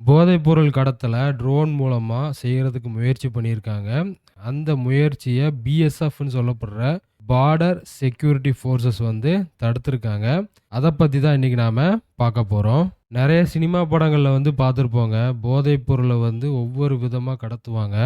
போதைப்பொருள் கடத்தலை ட்ரோன் மூலமாக செய்கிறதுக்கு முயற்சி பண்ணியிருக்காங்க. அந்த முயற்சியை பிஎஸ்எஃப்ன்னு சொல்லப்படுற பார்டர் செக்யூரிட்டி ஃபோர்ஸஸ் வந்து தடுத்திருக்காங்க. அதை பற்றி தான் இன்னைக்கு நாம் பார்க்க போகிறோம் நிறைய சினிமா படங்களில் வந்து பார்த்துருப்போங்க போதைப்பொருளை வந்து ஒவ்வொரு விதமாக கடத்துவாங்க.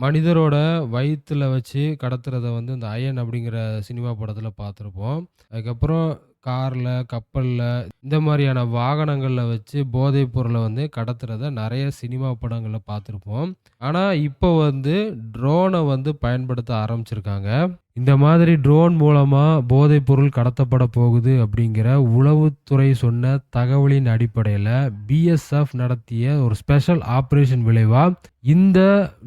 மனிதரோட வயித்துல வச்சு கடத்துறத வந்து இந்த அயன் அப்படிங்கிற சினிமா படத்துல பார்த்துருப்போம் அதுக்கப்புறம் கார்ல, கப்பல்ல இந்த மாதிரியான வாகனங்கள்ல வச்சு போதைப் பொருள வந்து கடத்துறத நெறைய சினிமா படங்கள்ல பார்த்துருப்போம் ஆனா, இப்போ வந்து ட்ரோன வந்து பயன்படுத்த ஆரம்பிச்சிருக்காங்க. இந்த மாதிரி ட்ரோன் மூலமா போதைப் பொருள் கடத்தப்பட போகுது அப்படிங்கிற உளவுத்துறை சொன்ன தகவலின் அடிப்படையில பிஎஸ்எஃப் நடத்திய ஒரு ஸ்பெஷல் ஆப்பரேஷன் விளைவா இந்த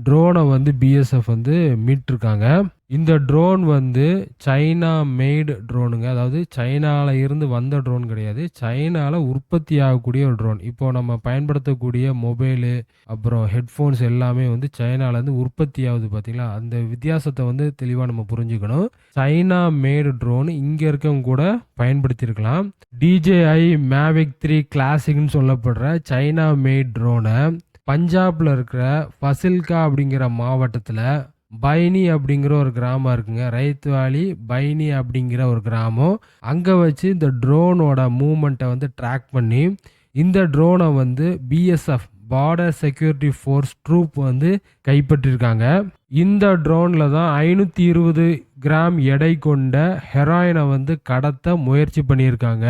ட்ரோனை வந்து பிஎஸ்எஃப் வந்து மீட்டிருக்காங்க. இந்த ட்ரோன் வந்து சைனா மேடு ட்ரோனுங்க. அதாவது சைனாவில் இருந்து வந்த ட்ரோன் கிடையாது. சைனாவில் உற்பத்தி ஆகக்கூடிய ஒரு ட்ரோன். இப்போ நம்ம பயன்படுத்தக்கூடிய மொபைலு, அப்புறம் ஹெட்ஃபோன்ஸ் எல்லாமே வந்து சைனாவிலேருந்து உற்பத்தி ஆகுது பார்த்தீங்களா? அந்த வித்தியாசத்தை வந்து தெளிவாக நம்ம புரிஞ்சுக்கணும். சைனா மேடு ட்ரோன் இங்கே இருக்கவங்க கூட பயன்படுத்தியிருக்கலாம். டிஜேஐ மேவிக் த்ரீ கிளாசிக்னு சொல்லப்படுற சைனா மேட் ட்ரோனை பஞ்சாப்ல இருக்கிற ஃபசில்கா அப்படிங்கிற மாவட்டத்தில் பைனி அப்படிங்கிற ஒரு கிராமம் இருக்குங்க. ரைத் பைனி அப்படிங்கிற ஒரு கிராமம். அங்கே வச்சு இந்த ட்ரோனோட மூமெண்ட்டை வந்து ட்ராக் பண்ணி, இந்த ட்ரோனை வந்து BSF border security force troop வந்து கைப்பற்றிருக்காங்க இந்த ட்ரோனில் தான் 520 கிராம் எடை கொண்ட ஹெராயினை வந்து கடத்த முயற்சி பண்ணியிருக்காங்க.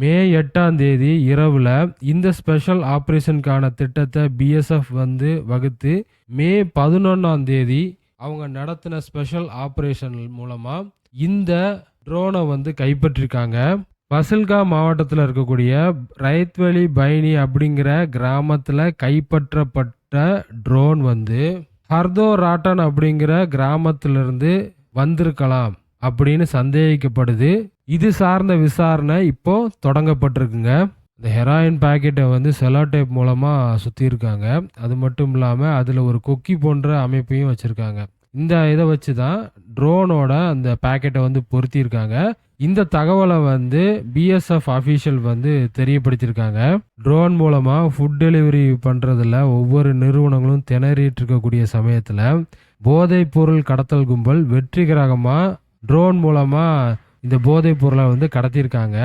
மே எட்டாம் தேதி இரவுல இந்த ஸ்பெஷல் ஆப்ரேஷனுக்கான திட்டத்தை பிஎஸ்எஃப் வந்து வகுத்து, மே 11ஆம் தேதி அவங்க நடத்தின ஸ்பெஷல் ஆப்ரேஷன் மூலமா இந்த ட்ரோனை வந்து கைப்பற்றியிருக்காங்க. பசில்கா மாவட்டத்தில் இருக்கக்கூடிய ரைத்வெலி பைனி அப்படிங்கிற கிராமத்தில் கைப்பற்றப்பட்ட ட்ரோன் வந்து ஹர்தோராட்டன் அப்படிங்கிற கிராமத்திலிருந்து வந்திருக்கலாம் அப்படின்னு சந்தேகிக்கப்படுது. இது சார்ந்த விசாரணை இப்போ தொடங்கப்பட்டிருக்குங்க. இந்த ஹெராயின் பாக்கெட்டை வந்து செல்லோ டேப் சுற்றியிருக்காங்க அது மட்டும் இல்லாமல் அதில் ஒரு கொக்கி போன்ற அமைப்பையும் வச்சுருக்காங்க இந்த இதை வச்சு தான் ட்ரோனோட அந்த பேக்கெட்டை வந்து பொருத்தியிருக்காங்க. இந்த தகவலை வந்து பிஎஸ்எஃப் அஃபீஷியல் வந்து தெரியப்படுத்தியிருக்காங்க. ட்ரோன் மூலமாக ஃபுட் டெலிவரி பண்ணுறதில் ஒவ்வொரு நிறுவனங்களும் திணறிட்டு இருக்கக்கூடிய சமயத்தில் போதைப் பொருள் கடத்தல் கும்பல் வெற்றிகரமாக ட்ரோன் மூலமாக இந்த போதைப் பொருளை வந்து கடத்தியிருக்காங்க.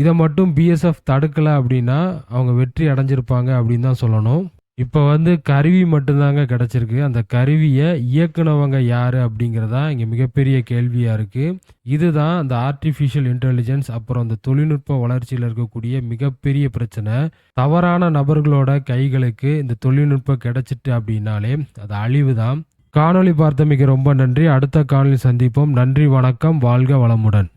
இதை மட்டும் பிஎஸ்எஃப் தடுக்கல அப்படின்னா, அவங்க வெற்றி அடைஞ்சிருப்பாங்க அப்படின்னு தான் சொல்லணும். இப்போ வந்து கருவி மட்டும்தாங்க கிடச்சிருக்கு அந்த கருவியை இயக்குனவங்க யார் அப்படிங்கிறதா இங்கே மிகப்பெரிய கேள்வியாக இருக்குது இதுதான் அந்த ஆர்டிஃபிஷியல் இன்டெலிஜென்ஸ் அப்புறம் அந்த தொழில்நுட்ப வளர்ச்சியில் இருக்கக்கூடிய மிகப்பெரிய பிரச்சனை. தவறான நபர்களோட கைகளுக்கு இந்த தொழில்நுட்பம் கிடச்சிட்டு அப்படின்னாலே அது அழிவு தான். காணொளி பார்த்தமைக்கு ரொம்ப நன்றி. அடுத்த காணொளி சந்திப்போம். நன்றி, வணக்கம். வாழ்க வளமுடன்.